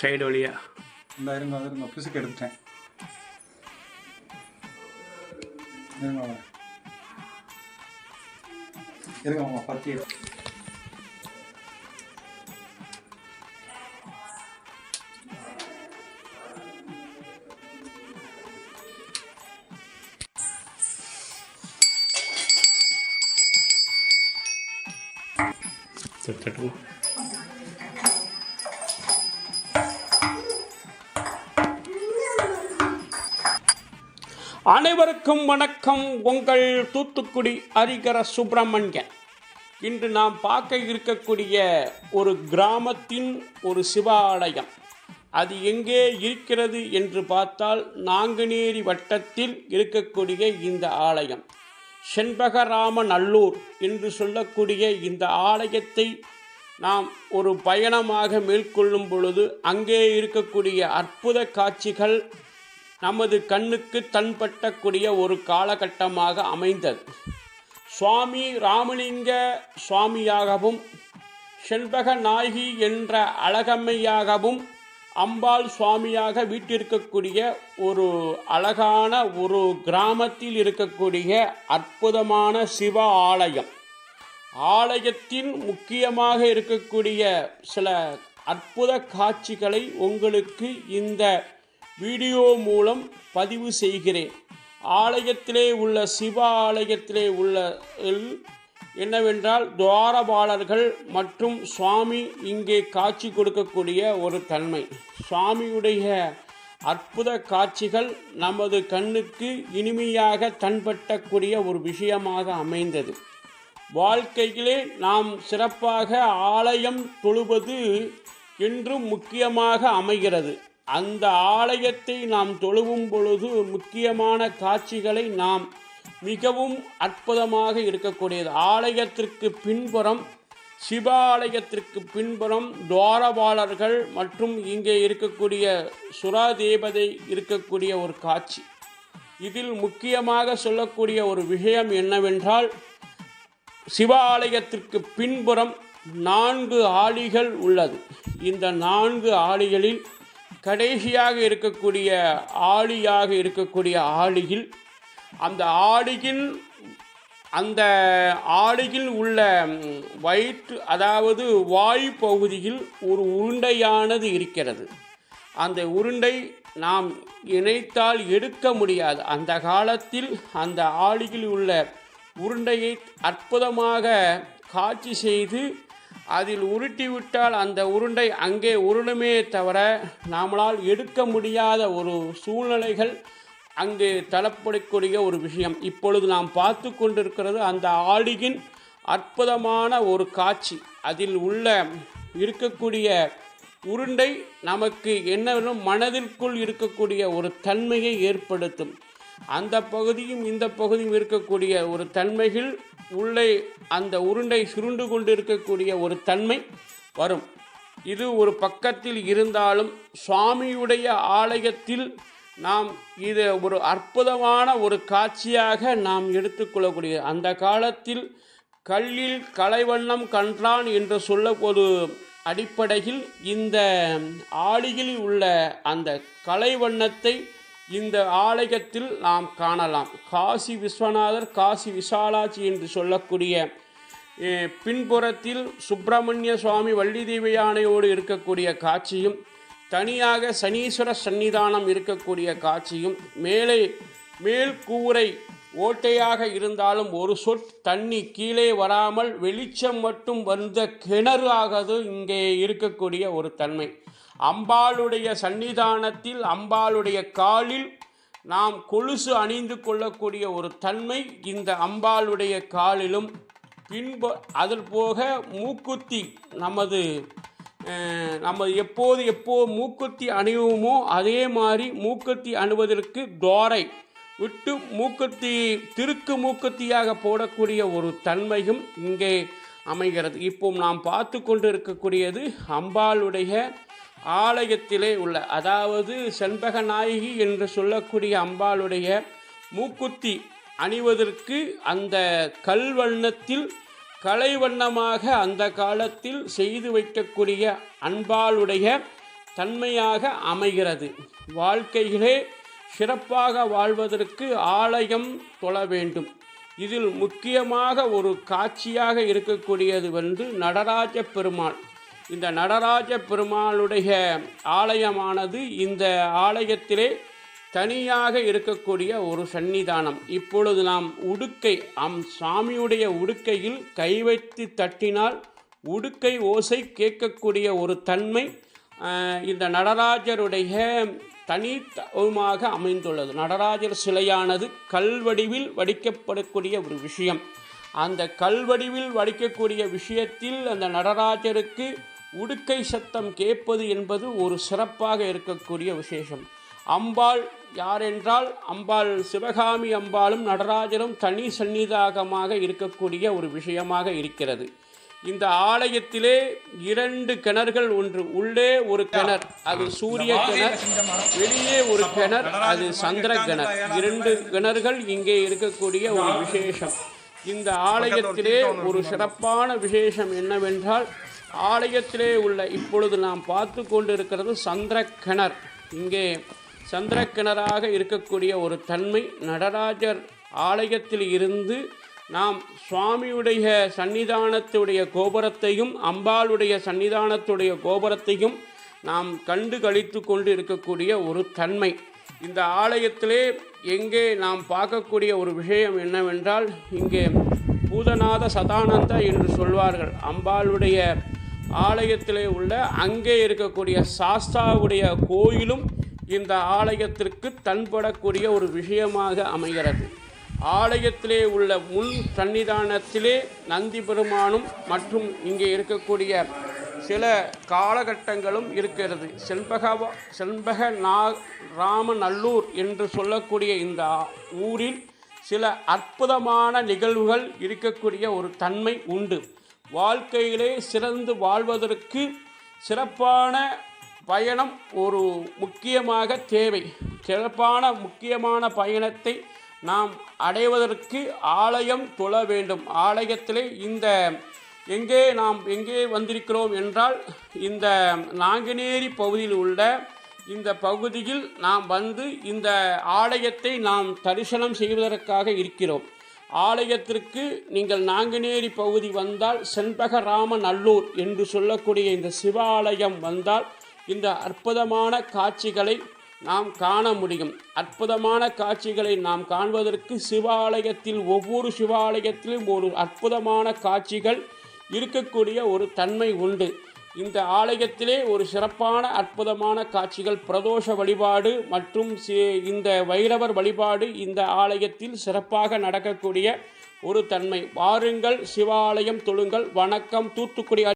Side வழியா. இந்த இருங்க அது இருங்க பிசுக்கு எடுத்துட்டேன். இருங்க வாங்க. இருங்க அவங்க பத்தி தட்டு அனைவருக்கும் வணக்கம். உங்கள் தூத்துக்குடி ஹரிகர சுப்பிரமணியன். இன்று நாம் பார்க்க இருக்கக்கூடிய ஒரு கிராமத்தின் ஒரு சிவாலயம். அது எங்கே இருக்கிறது என்று பார்த்தால் நாங்குநேரி வட்டத்தில் இருக்கக்கூடிய இந்த ஆலயம். செண்பகராம நல்லூர் என்று சொல்லக்கூடிய இந்த ஆலயத்தை நாம் ஒரு பயணமாக மேற்கொள்ளும் பொழுது அங்கே இருக்கக்கூடிய அற்புத காட்சிகள் நமது கண்ணுக்கு தன்பட்டக்கூடிய ஒரு காலகட்டமாக அமைந்தது. சுவாமி ராமலிங்க சுவாமியாகவும் செண்பக நாயகி என்ற அழகம்மையாகவும் அம்பாள் சுவாமியாக வீட்டிருக்கக்கூடிய ஒரு அழகான ஒரு கிராமத்தில் இருக்கக்கூடிய அற்புதமான சிவ ஆலயம். ஆலயத்தின் முக்கியமாக இருக்கக்கூடிய சில அற்புத காட்சிகளை உங்களுக்கு இந்த வீடியோ மூலம் பதிவு செய்கிறேன். ஆலயத்திலே உள்ள சிவ ஆலயத்திலே உள்ள என்னவென்றால் துவாரபாலர்கள் மற்றும் சுவாமி இங்கே காட்சி கொடுக்கக்கூடிய ஒரு தன்மை. சுவாமியுடைய அற்புத காட்சிகள் நமது கண்ணுக்கு இனிமையாக தன்பட்டக்கூடிய ஒரு விஷயமாக அமைந்தது. வாழ்க்கையிலே நாம் சிறப்பாக ஆலயம் தொழுவது என்றும் முக்கியமாக அமைகிறது. அந்த ஆலயத்தை நாம் தொழுவும் பொழுது முக்கியமான காட்சிகளை நாம் மிகவும் அற்புதமாக இருக்கக்கூடியது. ஆலயத்திற்கு பின்புறம் சிவாலயத்திற்கு பின்புறம் துவாரபாலர்கள் மற்றும் இங்கே இருக்கக்கூடிய சுறா தேவதை இருக்கக்கூடிய ஒரு காட்சி. இதில் முக்கியமாக சொல்லக்கூடிய ஒரு விஷயம் என்னவென்றால் சிவாலயத்திற்கு பின்புறம் நான்கு ஆளிகள் உள்ளது. இந்த நான்கு ஆளிகளில் கடைசியாக இருக்கக்கூடிய ஆளியாக இருக்கக்கூடிய ஆளியில் அந்த ஆடியில் அந்த ஆடியில் உள்ள வயிற்று அதாவது வாயு பகுதியில் ஒரு உருண்டையானது இருக்கிறது. அந்த உருண்டை நாம் இணைத்தால் எடுக்க முடியாது. அந்த காலத்தில் அந்த ஆடியில் உள்ள உருண்டையை அற்புதமாக காட்சி செய்து அதில் உருட்டி விட்டால் அந்த உருண்டை அங்கே உருளுமே தவிர நாமளால் எடுக்க முடியாத ஒரு சூழ்நிலைகள் அங்கு தளப்படக்கூடிய ஒரு விஷயம். இப்பொழுது நாம் பார்த்து கொண்டிருக்கிறது அந்த ஆடியின் அற்புதமான ஒரு காட்சி. அதில் உள்ள இருக்கக்கூடிய உருண்டை நமக்கு என்ன மனதிற்குள் இருக்கக்கூடிய ஒரு தன்மையை ஏற்படுத்தும். அந்த பகுதியும் இந்த பகுதியும் இருக்கக்கூடிய ஒரு தன்மைகள் உள்ளே அந்த உருண்டை சுருண்டு கொண்டு இருக்கக்கூடிய ஒரு தன்மை வரும். இது ஒரு பக்கத்தில் இருந்தாலும் சுவாமியுடைய ஆலயத்தில் நாம் இது ஒரு அற்புதமான ஒரு காட்சியாக நாம் எடுத்துக்கொள்ளக்கூடிய அந்த காலத்தில் கல்லில் கலைவண்ணம் கன்றான் என்று சொல்ல ஒரு அடிப்படையில் இந்த ஆளியில் உள்ள அந்த கலைவண்ணத்தை இந்த ஆலயத்தில் நாம் காணலாம். காசி விஸ்வநாதர் காசி விசாலாட்சி என்று சொல்லக்கூடிய பின்புறத்தில் சுப்பிரமணிய சுவாமி வள்ளி தேவியானையோடு இருக்கக்கூடிய காட்சியும் தனியாக சனீஸ்வர சன்னிதானம் இருக்கக்கூடிய காட்சியும் மேலே மேல் கூரை ஓட்டையாக இருந்தாலும் ஒரு சொட் தண்ணி கீழே வராமல் வெளிச்சம் மட்டும் வந்த கிணறு ஆகது இங்கே இருக்கக்கூடிய ஒரு தன்மை. அம்பாளுடைய சன்னிதானத்தில் அம்பாளுடைய காலில் நாம் கொலுசு அணிந்து கொள்ளக்கூடிய ஒரு தன்மை இந்த அம்பாளுடைய காலிலும். பின்பு அதில் போக மூக்குத்தி நமது நம்ம எப்போது எப்போ மூக்குத்தி அணிவோமோ அதே மாதிரி மூக்குத்தி அணுவதற்கு தோரை விட்டு மூக்குத்தி திருக்கு மூக்குத்தியாக போடக்கூடிய ஒரு தன்மையும் இங்கே அமைகிறது. இப்போ நாம் பார்த்து கொண்டு இருக்கக்கூடியது அம்பாளுடைய ஆலயத்திலே உள்ள அதாவது செண்பக நாயகி என்று சொல்லக்கூடிய அம்பாளுடைய மூக்குத்தி அணிவதற்கு அந்த கல் வண்ணத்தில் கலை வண்ணமாக அந்த காலத்தில் செய்து வைக்கக்கூடிய அன்பாளுடைய தன்மையாக அமைகிறது. வாழ்க்கையிலே சிறப்பாக வாழ்வதற்கு ஆலயம் தொழ வேண்டும். இதில் முக்கியமாக ஒரு காட்சியாக இருக்கக்கூடியது வந்து நடராஜ பெருமாள். இந்த நடராஜ பெருமாளுடைய ஆலயமானது இந்த ஆலயத்திலே தனியாக இருக்கக்கூடிய ஒரு சன்னிதானம் இப்பொழுது நாம் உடுக்கை அம் சாமியுடைய உடுக்கையில் கை வைத்து தட்டினால் உடுக்கை ஓசை கேட்கக்கூடிய ஒரு தன்மை இந்த நடராஜருடைய தனித்துவமாக அமைந்துள்ளது. நடராஜர் சிலையானது கல்வடிவில் வடிக்கப்படக்கூடிய ஒரு விஷயம். அந்த கல்வடிவில் வடிக்கக்கூடிய விஷயத்தில் அந்த நடராஜருக்கு உடுக்கை சத்தம் கேட்பது என்பது ஒரு சிறப்பாக இருக்கக்கூடிய விசேஷம். அம்பாள் யாரென்றால் அம்பாள் சிவகாமி அம்பாளும் நடராஜரும் தனி சந்நிதாகமாக இருக்கக்கூடிய ஒரு விஷயமாக இருக்கிறது. இந்த ஆலயத்திலே இரண்டு கிணறுகள் ஒன்று. உள்ளே ஒரு கிணறு அது சூரிய கிணறு. வெளியே ஒரு கிணறு அது சந்திர கிணறு. இரண்டு கிணறுகள் இங்கே இருக்கக்கூடிய ஒரு விசேஷம். இந்த ஆலயத்திலே ஒரு சிறப்பான விசேஷம் என்னவென்றால் ஆலயத்திலே உள்ள இப்பொழுது நாம் பார்த்து கொண்டிருக்கிறது சந்திர இங்கே சந்திரக்கிணராக இருக்கக்கூடிய ஒரு தன்மை நடராஜர் ஆலயத்தில் இருந்து நாம் சுவாமியுடைய சன்னிதானத்துடைய கோபுரத்தையும் அம்பாளுடைய சன்னிதானத்துடைய கோபுரத்தையும் நாம் கண்டு கழித்து கொண்டு இருக்கக்கூடிய ஒரு தன்மை. இந்த ஆலயத்திலே எங்கே நாம் பார்க்கக்கூடிய ஒரு விஷயம் என்னவென்றால் இங்கே பூதநாத சதானந்த என்று சொல்வார்கள். அம்பாளுடைய ஆலயத்திலே உள்ள அங்கே இருக்கக்கூடிய சாஸ்தாவுடைய கோயிலும் இந்த ஆலயத்திற்கு தன்படக்கூடிய ஒரு விஷயமாக அமைகிறது. ஆலயத்திலே உள்ள முன் சன்னிதானத்திலே நந்தி பெருமானும் மற்றும் இங்கே இருக்கக்கூடிய சில காலகட்டங்களும் இருக்கிறது. செண்பகவா செண்பக நா ராமநல்லூர் என்று சொல்லக்கூடிய இந்த ஊரில் சில அற்புதமான நிகழ்வுகள் இருக்கக்கூடிய ஒரு தன்மை உண்டு. வாழ்க்கையிலே சிறந்து வாழ்வதற்கு சிறப்பான பயணம் ஒரு முக்கியமாக தேவை. சிறப்பான முக்கியமான பயணத்தை நாம் அடைவதற்கு ஆலயம் தொழ வேண்டும். ஆலயத்திலே இந்த எங்கே நாம் எங்கே வந்திருக்கிறோம் என்றால் இந்த நாங்குநேரி பகுதியில் உள்ள இந்த பகுதியில் நாம் வந்து இந்த ஆலயத்தை நாம் தரிசனம் செய்வதற்காக இருக்கிறோம். ஆலயத்திற்கு நீங்கள் நாங்குநேரி பகுதி வந்தால் செண்பகராம நல்லூர் என்று சொல்லக்கூடிய இந்த சிவாலயம் வந்தால் இந்த அற்புதமான காட்சிகளை நாம் காண முடியும். அற்புதமான காட்சிகளை நாம் காண்பதற்கு சிவாலயத்தில் ஒவ்வொரு சிவாலயத்திலும் ஒரு அற்புதமான காட்சிகள் இருக்கக்கூடிய ஒரு தன்மை உண்டு. இந்த ஆலயத்திலே ஒரு சிறப்பான அற்புதமான காட்சிகள் பிரதோஷ வழிபாடு மற்றும் இந்த வைரவர் வழிபாடு இந்த ஆலயத்தில் சிறப்பாக நடக்கக்கூடிய ஒரு தன்மை. வாருங்கள் சிவாலயம் தொழுங்கள். வணக்கம் தூத்துக்குடி